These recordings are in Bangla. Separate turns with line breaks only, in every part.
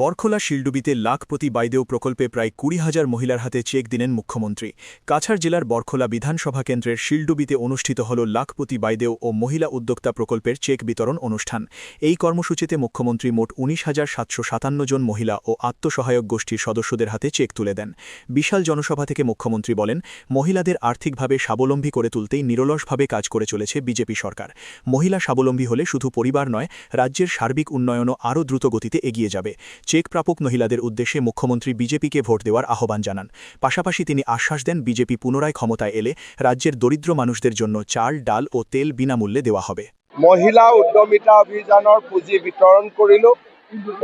বরখোলা শিলডুবিতে লাখপতি বাইদেও প্রকল্পে প্রায় কুড়ি হাজার মহিলার হাতে চেক দিলেন মুখ্যমন্ত্রী। কাছাড় জেলার বরখোলা বিধানসভা কেন্দ্রের শিলডুবিতে অনুষ্ঠিত হল লাখপতি বাইদেও ও মহিলা উদ্যোক্তা প্রকল্পের চেক বিতরণ অনুষ্ঠান। এই কর্মসূচিতে মুখ্যমন্ত্রী মোট উনিশ হাজার সাতশো সাতান্ন জন মহিলা ও আত্মসহায়ক গোষ্ঠীর সদস্যদের হাতে চেক তুলে দেন। বিশাল জনসভা থেকে মুখ্যমন্ত্রী বলেন, মহিলাদের আর্থিকভাবে স্বাবলম্বী করে তুলতেই নিরলসভাবে কাজ করে চলেছে বিজেপি সরকার। মহিলা স্বাবলম্বী হলে শুধু পরিবার নয়, রাজ্যের সার্বিক উন্নয়নও আরও দ্রুত গতিতে এগিয়ে যাবে। চেক প্রাপক মহিলাদের উদ্দেশ্যে মুখ্যমন্ত্রী বিজেপিকে ভোট দেওয়ার আহ্বান জানান। পাশাপাশি তিনি আশ্বাস দেন বিজেপি পুনরায় ক্ষমতায় এলে রাজ্যের দরিদ্র মানুষদের জন্য চাল ডাল ও তেল বিনামূল্যে দেওয়া হবে।
মহিলা উদ্যমিতা অভিযানৰ পুঁজি বিতৰণ কৰিলোঁ।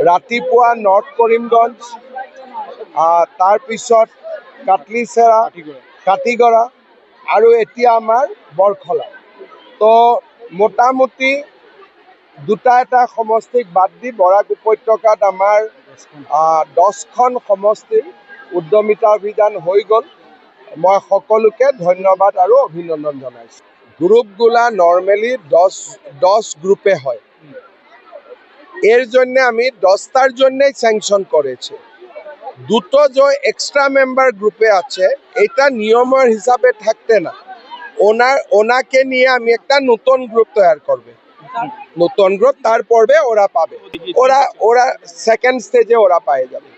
ৰাতিপুৱা নৰ্থ কৰিমগঞ্জ আহ, তাৰপিছত কাটলিচেৰা কাটিগড়া আৰু এতিয়া আমাৰ বৰখলা। তো মোটামুটি দুটা এটা সমষ্টিক বাদ দি, বৰাক উপত্যকাত আমাৰ দহখন সমষ্টিৰ উদ্যমিতা অভিযান হৈ গ'ল। মই সকলোকে ধন্যবাদ আৰু অভিনন্দন জনাইছোঁ। গ্রুপগুলা নর্মালি দশ দশ গ্রুপে হয়। এর জন্য আমি দশটার জন্যই স্যাংশন করেছি দুটো যে এক্সট্রা মেম্বার গ্রুপে আছে, এটা নিয়মের হিসাবে থাকতে না। ওনার ওনাকে নিয়ে আমি একটা নতুন গ্রুপ তৈরি করবে নতুন গ্রুপ তার পর্বে ওরা পাবে। ওরা ওরা সেকেন্ড স্টেজে ওরা পায়ে যাবে।